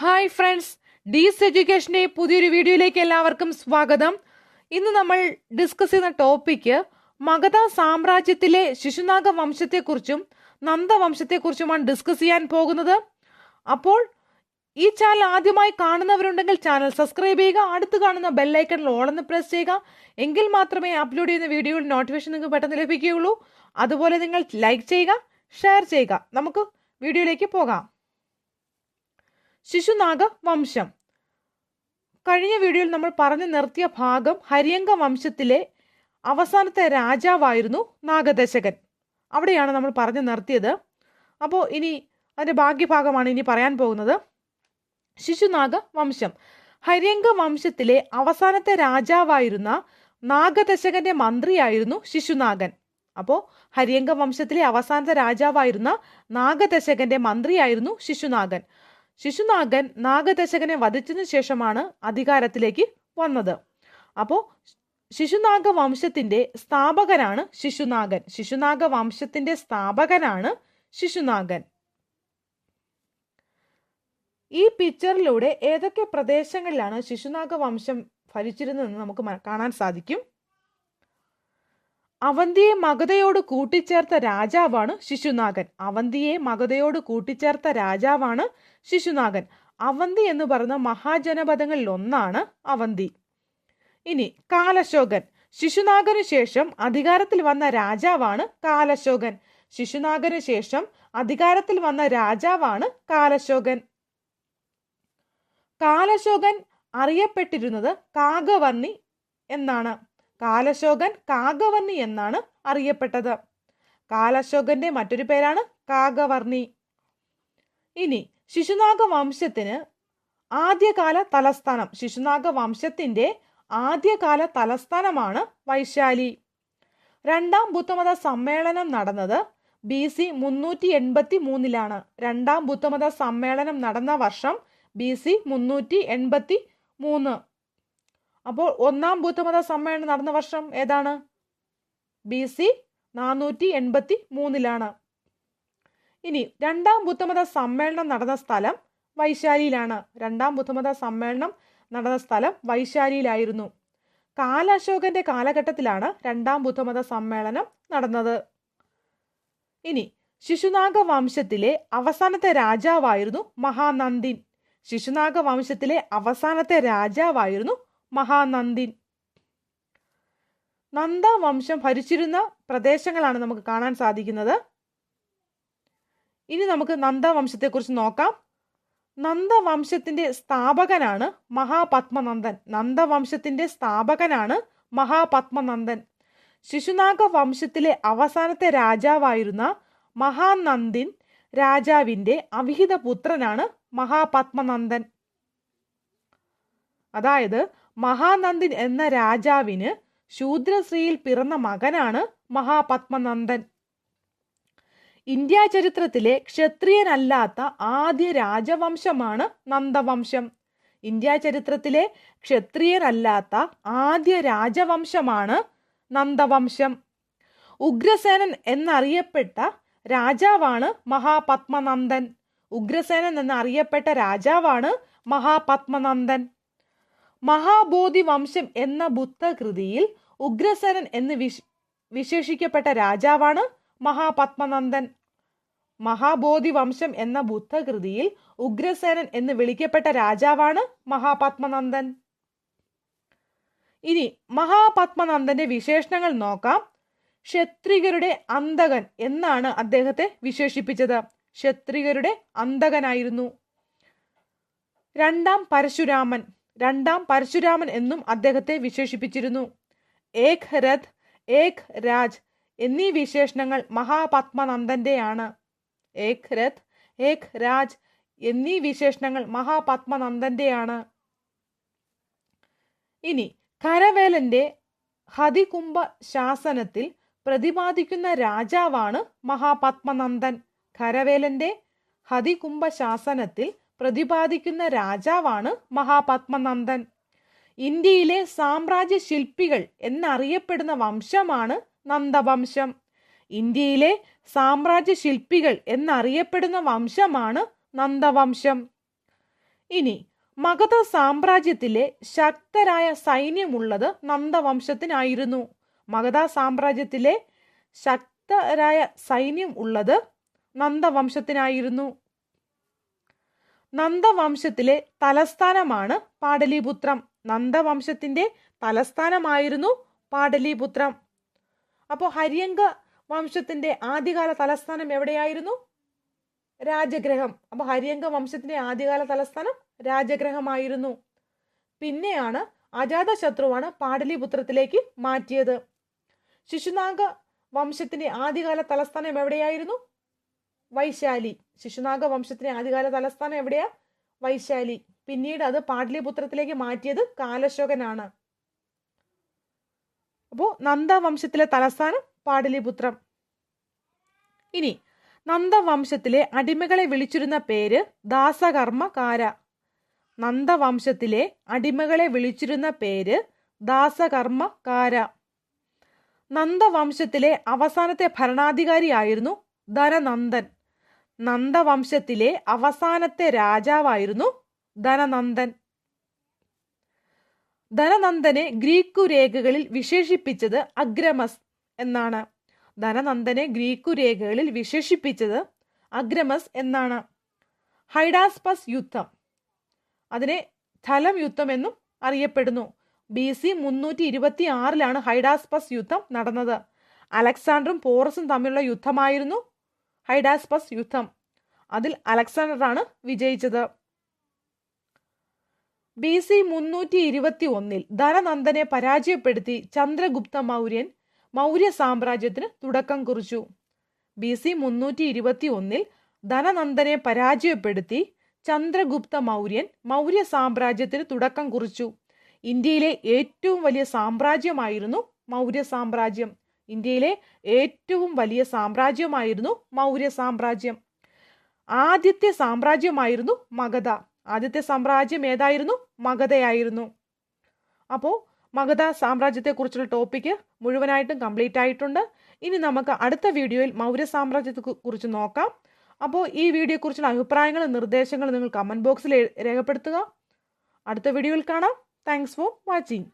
Hi friends ഡീസ് എഡ്യൂക്കേഷന്റെ പുതിയൊരു വീഡിയോയിലേക്ക് എല്ലാവർക്കും സ്വാഗതം. ഇന്ന് നമ്മൾ ഡിസ്കസ് ചെയ്യുന്ന ടോപ്പിക്ക് മഗധ സാമ്രാജ്യത്തിലെ ശിശുനാഗ വംശത്തെക്കുറിച്ചും നന്ദവംശത്തെക്കുറിച്ചുമാണ് ഡിസ്കസ് ചെയ്യാൻ പോകുന്നത്. അപ്പോൾ ഈ ചാനൽ ആദ്യമായി കാണുന്നവരുണ്ടെങ്കിൽ ചാനൽ സബ്സ്ക്രൈബ് ചെയ്യുക അടുത്ത് കാണുന്ന ബെല്ലൈക്കണിൽ ഓളെന്ന് പ്രസ് ചെയ്യുക. എങ്കിൽ മാത്രമേ അപ്ലോഡ് ചെയ്യുന്ന വീഡിയോയുടെ നോട്ടിഫിക്കേഷൻ നിങ്ങൾക്ക് പെട്ടെന്ന് ലഭിക്കുകയുള്ളൂ. അതുപോലെ നിങ്ങൾ ലൈക്ക് ചെയ്യുക ഷെയർ ചെയ്യുക. നമുക്ക് വീഡിയോയിലേക്ക് പോകാം. ശിശുനാഗ വംശം കഴിഞ്ഞ വീഡിയോയിൽ നമ്മൾ പറഞ്ഞു നിർത്തിയ ഭാഗം ഹരിയങ്ക വംശത്തിലെ അവസാനത്തെ രാജാവായിരുന്നു നാഗദശകൻ. അവിടെയാണ് നമ്മൾ പറഞ്ഞു നിർത്തിയത്. അപ്പോൾ ഇനി അതിന്റെ ഭാഗ്യഭാഗമാണ് ഇനി പറയാൻ പോകുന്നത്. ശിശുനാഗ വംശം ഹരിയങ്ക വംശത്തിലെ അവസാനത്തെ രാജാവായിരുന്ന നാഗദശകന്റെ മന്ത്രിയായിരുന്നു ശിശുനാഗൻ. അപ്പോൾ ഹരിയങ്ക വംശത്തിലെ അവസാനത്തെ രാജാവായിരുന്ന നാഗദശകന്റെ മന്ത്രിയായിരുന്നു ശിശുനാഗൻ. ശിശുനാഗൻ നാഗദശകനെ വധിച്ചതിനു ശേഷമാണ് അധികാരത്തിലേക്ക് വന്നത്. അപ്പോൾ ശിശുനാഗ വംശത്തിന്റെ സ്ഥാപകനാണ് ശിശുനാഗൻ. ശിശുനാഗ വംശത്തിന്റെ സ്ഥാപകനാണ് ശിശുനാഗൻ. ഈ പിക്ചറിലൂടെ ഏതൊക്കെ പ്രദേശങ്ങളിലാണ് ശിശുനാഗ വംശം ഭരിച്ചിരുന്നതെന്ന് നമുക്ക് കാണാൻ സാധിക്കും. അവന്തിയെ മഗധയോട് കൂട്ടിച്ചേർത്ത രാജാവാണ് ശിശുനാഗൻ. അവന്തിയെ മഗധയോട് കൂട്ടിച്ചേർത്ത രാജാവാണ് ശിശുനാഗൻ. അവന്തി എന്ന് പറയുന്ന മഹാജനപദങ്ങളിൽ ഒന്നാണ് അവന്തി. ഇനി കാലശോകൻ. ശിശുനാഗന് ശേഷം അധികാരത്തിൽ വന്ന രാജാവാണ് കാലശോകൻ. ശിശുനാഗന് ശേഷം അധികാരത്തിൽ വന്ന രാജാവാണ് കാലശോകൻ. കാലശോകൻ അറിയപ്പെട്ടിരുന്നത് കാകവർണി എന്നാണ്. കാലശോകൻ കാകവർണി എന്നാണ് അറിയപ്പെട്ടത്. കാലശോകന്റെ മറ്റൊരു പേരാണ് കാകവർണി ഇനി ശിശുനാഗ വംശത്തിന് ആദ്യകാല തലസ്ഥാനം. ശിശുനാഗ വംശത്തിന്റെ ആദ്യകാല തലസ്ഥാനമാണ് വൈശാലി. രണ്ടാം ബുദ്ധമത സമ്മേളനം നടന്നത് ബി സി മുന്നൂറ്റി എൺപത്തി മൂന്നിലാണ് രണ്ടാം ബുദ്ധമത സമ്മേളനം നടന്ന വർഷം ബി സി മുന്നൂറ്റി എൺപത്തി മൂന്ന് അപ്പോൾ ഒന്നാം ബുദ്ധമത സമ്മേളനം നടന്ന വർഷം ഏതാണ്? ബി സി നാനൂറ്റി എൺപത്തി മൂന്നിലാണ് ഇനി രണ്ടാം ബുദ്ധമത സമ്മേളനം നടന്ന സ്ഥലം വൈശാലിയിലാണ്. രണ്ടാം ബുദ്ധമത സമ്മേളനം നടന്ന സ്ഥലം വൈശാലിയിലായിരുന്നു. കാലശോകന്റെ കാലഘട്ടത്തിലാണ് രണ്ടാം ബുദ്ധമത സമ്മേളനം നടന്നത്. ഇനി ശിശുനാഗ വംശത്തിലെ അവസാനത്തെ രാജാവായിരുന്നു മഹാനന്ദിൻ. ശിശുനാഗ വംശത്തിലെ അവസാനത്തെ രാജാവായിരുന്നു മഹാനന്ദിൻ നന്ദ വംശം ഭരിച്ചിരുന്ന പ്രദേശങ്ങളാണ് നമുക്ക് കാണാൻ സാധിക്കുന്നത്. ഇനി നമുക്ക് നന്ദ നന്ദവംശത്തെക്കുറിച്ച് നോക്കാം. നന്ദവംശത്തിന്റെ സ്ഥാപകനാണ് മഹാപത്മനന്ദൻ. നന്ദവംശത്തിന്റെ സ്ഥാപകനാണ് മഹാപത്മനന്ദൻ. ശിശുനാഗ വംശത്തിലെ അവസാനത്തെ രാജാവായിരുന്ന മഹാനന്ദിൻ രാജാവിന്റെ അവിഹിത പുത്രനാണ് മഹാപത്മനന്ദൻ. അതായത് മഹാനന്ദിൻ എന്ന രാജാവിന് ശൂദ്രശ്രീയിൽ പിറന്ന മകനാണ് മഹാപത്മനന്ദൻ. ഇന്ത്യ ചരിത്രത്തിലെ ക്ഷത്രിയനല്ലാത്ത ആദ്യ രാജവംശമാണ് നന്ദവംശം. ഇന്ത്യ ചരിത്രത്തിലെ ക്ഷത്രിയനല്ലാത്ത ആദ്യ രാജവംശമാണ് നന്ദവംശം. ഉഗ്രസേനൻ എന്നറിയപ്പെട്ട രാജാവാണ് മഹാപത്മനന്ദൻ. ഉഗ്രസേനൻ എന്നറിയപ്പെട്ട രാജാവാണ് മഹാപത്മനന്ദൻ. മഹാബോധി വംശം എന്ന ബുദ്ധകൃതിയിൽ ഉഗ്രസരൻ എന്ന് വിശ് വിശേഷിക്കപ്പെട്ട രാജാവാണ് മഹാപത്മനന്ദൻ. മഹാബോധി വംശം എന്ന ബുദ്ധകൃതിയിൽ ഉഗ്രസേനൻ എന്ന് വിളിക്കപ്പെട്ട രാജാവാണ് മഹാപത്മനന്ദൻ. ഇനി മഹാപത്മനന്ദന്റെ വിശേഷണങ്ങൾ നോക്കാം. ക്ഷത്രികരുടെ അന്തകൻ എന്നാണ് അദ്ദേഹത്തെ വിശേഷിപ്പിച്ചത്. ക്ഷത്രികരുടെ അന്തകനായിരുന്നു രണ്ടാം പരശുരാമൻ. രണ്ടാം പരശുരാമൻ എന്നും അദ്ദേഹത്തെ വിശേഷിപ്പിച്ചിരുന്നു. ഏക് രഥ് ഏക് രാജ് എന്നീ വിശേഷണങ്ങൾ മഹാപത്മനന്ദന്റെയാണ്. ഏക് രഥ് ഏക് രാജ് എന്നീ വിശേഷണങ്ങൾ മഹാപത്മനന്ദന്റെയാണ്. ഇനി കരവേലന്റെ ഹതികുംഭ ശാസനത്തിൽ പ്രതിപാദിക്കുന്ന രാജാവാണ് മഹാപത്മനന്ദൻ. കരവേലന്റെ ഹതികുംഭ ശാസനത്തിൽ പ്രതിപാദിക്കുന്ന രാജാവാണ് മഹാപത്മനന്ദൻ. ഇന്ത്യയിലെ സാമ്രാജ്യ ശില്പികൾ എന്നറിയപ്പെടുന്ന വംശമാണ് നന്ദവംശം. ഇന്ത്യയിലെ സാമ്രാജ്യ ശില്പികൾ എന്നറിയപ്പെടുന്ന വംശമാണ് നന്ദവംശം. ഇനി മഗധ സാമ്രാജ്യത്തിലെ ശക്തരായ സൈന്യമുള്ളത് നന്ദവംശത്തിനായിരുന്നു. മഗധ സാമ്രാജ്യത്തിലെ ശക്തരായ സൈന്യം ഉള്ളത് നന്ദവംശത്തിനായിരുന്നു. നന്ദവംശത്തിലെ തലസ്ഥാനമാണ് പാടലീപുത്രം. നന്ദവംശത്തിന്റെ തലസ്ഥാനമായിരുന്നു പാടലീപുത്രം. അപ്പോൾ ഹരിയങ്ക വംശത്തിന്റെ ആദ്യകാല തലസ്ഥാനം എവിടെയായിരുന്നു? രാജഗ്രഹം അപ്പൊ ഹരിയങ്ക വംശത്തിന്റെ ആദ്യകാല തലസ്ഥാനം രാജഗ്രഹമായിരുന്നു പിന്നെയാണ് അജാതശത്രുവാണ് പാടലിപുത്രത്തിലേക്ക് മാറ്റിയത്. ശിശുനാഗ വംശത്തിന്റെ ആദ്യകാല തലസ്ഥാനം എവിടെയായിരുന്നു? വൈശാലി. ശിശുനാഗ വംശത്തിന്റെ ആദ്യകാല തലസ്ഥാനം എവിടെയാ? വൈശാലി. പിന്നീട് അത് പാടലിപുത്രത്തിലേക്ക് മാറ്റിയത് കാലശോകനാണ്. അപ്പോൾ നന്ദവംശത്തിലെ തലസ്ഥാനം പാടലിപുത്രം ഇനി നന്ദ വംശത്തിലെ അടിമകളെ വിളിച്ചിരുന്ന പേര് ദാസകർമ്മകാര. നന്ദവംശത്തിലെ അടിമകളെ വിളിച്ചിരുന്ന പേര് ദാസകർമ്മകാര. നന്ദവംശത്തിലെ അവസാനത്തെ ഭരണാധികാരിയായിരുന്നു ധനനന്ദൻ. നന്ദവംശത്തിലെ അവസാനത്തെ രാജാവായിരുന്നു ധനനന്ദൻ. ധനനന്ദനെ ഗ്രീക്കു രേഖകളിൽ വിശേഷിപ്പിച്ചത് അഗ്രമസ് എന്നാണ്. ധനനന്ദനെ ഗ്രീക്കു രേഖകളിൽ വിശേഷിപ്പിച്ചത് അഗ്രമസ് എന്നാണ്. ഹൈഡാസ്പസ് യുദ്ധം. അതിനെ ഥലം യുദ്ധം എന്നും അറിയപ്പെടുന്നു. ബി സി മുന്നൂറ്റി ഇരുപത്തി ആറിലാണ് ഹൈഡാസ്പസ് യുദ്ധം നടന്നത്. അലക്സാണ്ടറും പോറസും തമ്മിലുള്ള യുദ്ധമായിരുന്നു ഹൈഡാസ്പസ് യുദ്ധം. അതിൽ അലക്സാണ്ടറാണ് വിജയിച്ചത്. ബി സി മുന്നൂറ്റി ഇരുപത്തി ഒന്നിൽ ധനനന്ദനെ പരാജയപ്പെടുത്തി ചന്ദ്രഗുപ്ത മൗര്യൻ മൗര്യ സാമ്രാജ്യത്തിന് തുടക്കം കുറിച്ചു. ബി സി മുന്നൂറ്റി ഇരുപത്തി ഒന്നിൽ ധനനന്ദനെ പരാജയപ്പെടുത്തി ചന്ദ്രഗുപ്ത മൗര്യൻ മൗര്യ സാമ്രാജ്യത്തിന് തുടക്കം കുറിച്ചു. ഇന്ത്യയിലെ ഏറ്റവും വലിയ സാമ്രാജ്യമായിരുന്നു മൗര്യ സാമ്രാജ്യം. ഇന്ത്യയിലെ ഏറ്റവും വലിയ സാമ്രാജ്യമായിരുന്നു മൗര്യ സാമ്രാജ്യം. ആദ്യത്തെ സാമ്രാജ്യമായിരുന്നു മഗധ. ആദ്യത്തെ സാമ്രാജ്യം ഏതായിരുന്നു? മഗധയായിരുന്നു. അപ്പോൾ മഗധ സാമ്രാജ്യത്തെക്കുറിച്ചുള്ള ടോപ്പിക്ക് മുഴുവനായിട്ടും കംപ്ലീറ്റ് ആയിട്ടുണ്ട്. ഇനി നമുക്ക് അടുത്ത വീഡിയോയിൽ മൗര്യ സാമ്രാജ്യത്തെ കുറിച്ച് നോക്കാം. അപ്പോൾ ഈ വീഡിയോയെക്കുറിച്ചുള്ള അഭിപ്രായങ്ങളും നിർദ്ദേശങ്ങളും നിങ്ങൾ കമന്റ് ബോക്സിൽ രേഖപ്പെടുത്തുക. അടുത്ത വീഡിയോയിൽ കാണാം. Thanks for watching